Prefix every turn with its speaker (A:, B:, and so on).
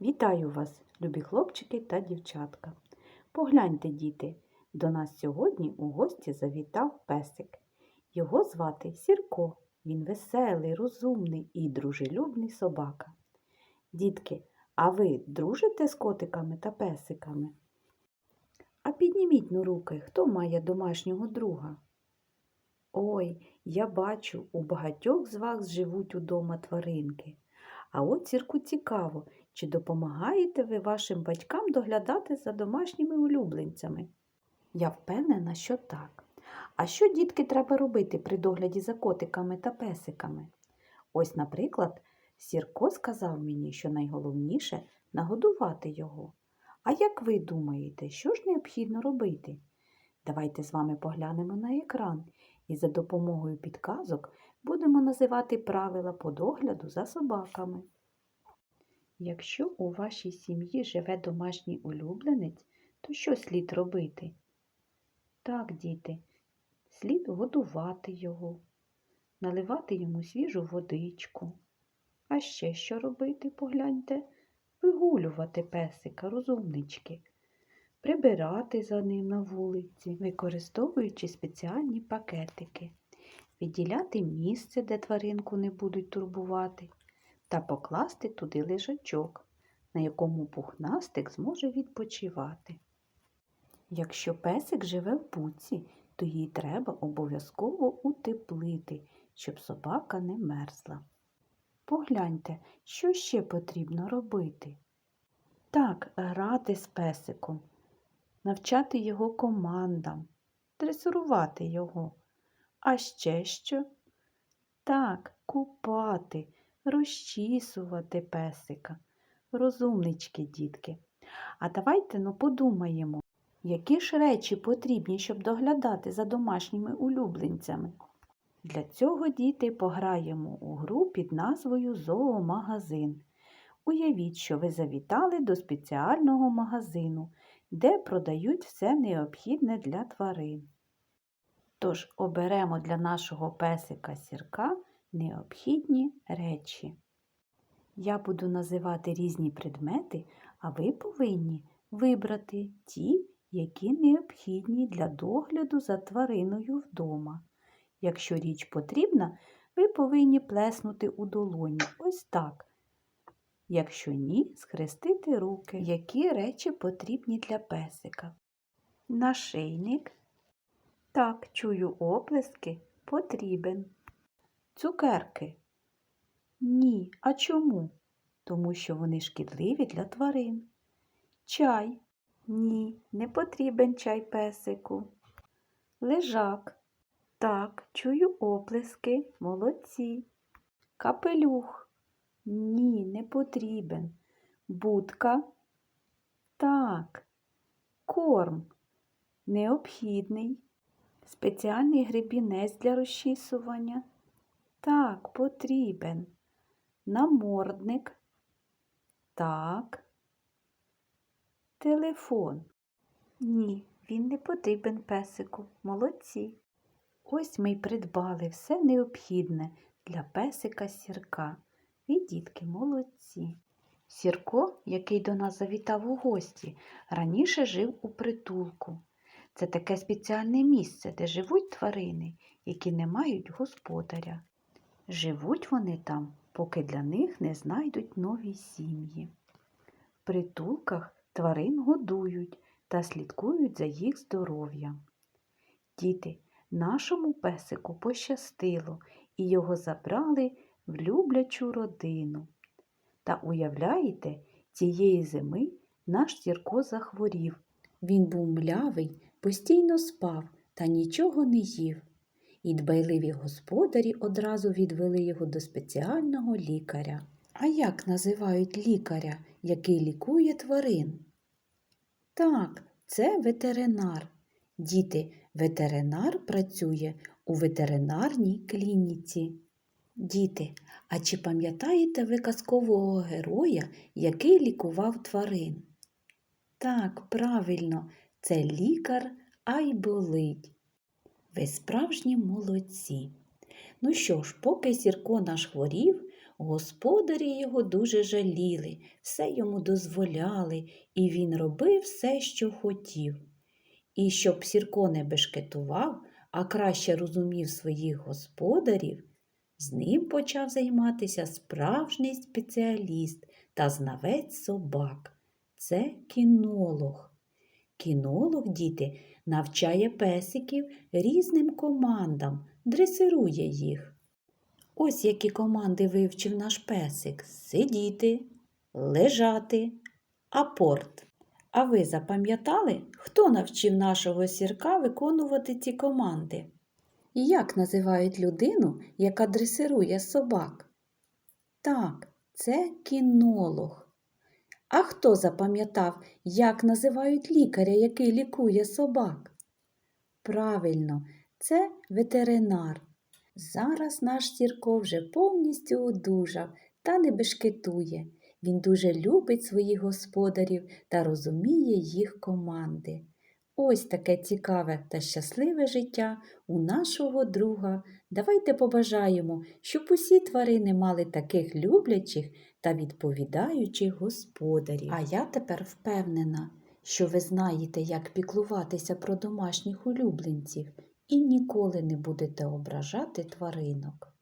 A: Вітаю вас, любі хлопчики та дівчатка. Погляньте, діти, до нас сьогодні у гості завітав песик. Його звати Сірко. Він веселий, розумний і дружелюбний собака. Дітки, а ви дружите з котиками та песиками? А підніміть ну руки, хто має домашнього друга? Ой, я бачу, у багатьох з вас живуть удома тваринки. А от Сірку цікаво, чи допомагаєте ви вашим батькам доглядати за домашніми улюбленцями? Я впевнена, що так. А що, дітки, треба робити при догляді за котиками та песиками? Ось, наприклад, Сірко сказав мені, що найголовніше нагодувати його. А як ви думаєте, що ж необхідно робити? Давайте з вами поглянемо на екран і за допомогою підказок будемо називати правила по догляду за собаками. Якщо у вашій сім'ї живе домашній улюбленець, то що слід робити? Так, діти, слід годувати його, наливати йому свіжу водичку. А ще що робити, погляньте, вигулювати песика, розумнички, прибирати за ним на вулиці, використовуючи спеціальні пакетики, відділяти місце, де тваринку не будуть турбувати та покласти туди лежачок, на якому пухнастик зможе відпочивати. Якщо песик живе в буці, то їй треба обов'язково утеплити, щоб собака не мерзла. Погляньте, що ще потрібно робити. Так, грати з песиком, навчати його командам, дресирувати його. А ще що? Так, купати, розчісувати песика. Розумнички, дітки. А давайте ну, подумаємо, які ж речі потрібні, щоб доглядати за домашніми улюбленцями. Для цього діти пограємо у гру під назвою Зоомагазин. Уявіть, що ви завітали до спеціального магазину, де продають все необхідне для тварин. Тож оберемо для нашого песика сірка необхідні речі. Я буду називати різні предмети, а ви повинні вибрати ті, які необхідні для догляду за твариною вдома. Якщо річ потрібна, ви повинні плеснути у долоні ось так. Якщо ні, схрестити руки. Які речі потрібні для песика? Нашийник. Так, чую оплески. Потрібен. Цукерки. Ні. А чому? Тому що вони шкідливі для тварин. Чай. Ні, не потрібен чай песику. Лежак. Так, чую оплески. Молодці. Капелюх. Ні, не потрібен. Будка. Так. Корм. Необхідний. Спеціальний гребінець для розчісування. Так, потрібен. Намордник. Так. Телефон. Ні, він не потрібен песику. Молодці. Ось ми й придбали все необхідне для песика сірка. Ви, дітки, молодці. Сірко, який до нас завітав у гості, раніше жив у притулку. Це таке спеціальне місце, де живуть тварини, які не мають господаря. Живуть вони там, поки для них не знайдуть нові сім'ї. В притулках тварин годують та слідкують за їх здоров'ям. Діти, нашому песику пощастило, і його забрали в люблячу родину. Та уявляєте, цієї зими наш Сірко захворів. Він був млявий, постійно спав та нічого не їв. І дбайливі господарі одразу відвели його до спеціального лікаря. А як називають лікаря, який лікує тварин? Так, це ветеринар. Діти, ветеринар працює у ветеринарній клініці. Діти, а чи пам'ятаєте ви казкового героя, який лікував тварин? Так, правильно, це лікар Айболить. Ви справжні молодці. Ну що ж, поки Сірко наш хворів, Господарі його дуже жаліли, все йому дозволяли, і він робив все, що хотів. І щоб Сірко не бешкетував, а краще розумів своїх господарів, з ним почав займатися справжній спеціаліст та знавець собак. Це кінолог. Кінолог, діти, навчає песиків різним командам, дресирує їх. Ось які команди вивчив наш песик сидіти, лежати, апорт. А ви запам'ятали, хто навчив нашого сірка виконувати ці команди? Як називають людину, яка дресирує собак? Так, це кінолог. А хто запам'ятав, як називають лікаря, який лікує собак? Правильно, це ветеринар. Зараз наш Сірко вже повністю одужав та не бешкетує. Він дуже любить своїх господарів та розуміє їх команди. Ось таке цікаве та щасливе життя у нашого друга. Давайте побажаємо, щоб усі тварини мали таких люблячих та відповідаючих господарів. А я тепер впевнена, що ви знаєте, як піклуватися про домашніх улюбленців і ніколи не будете ображати тваринок.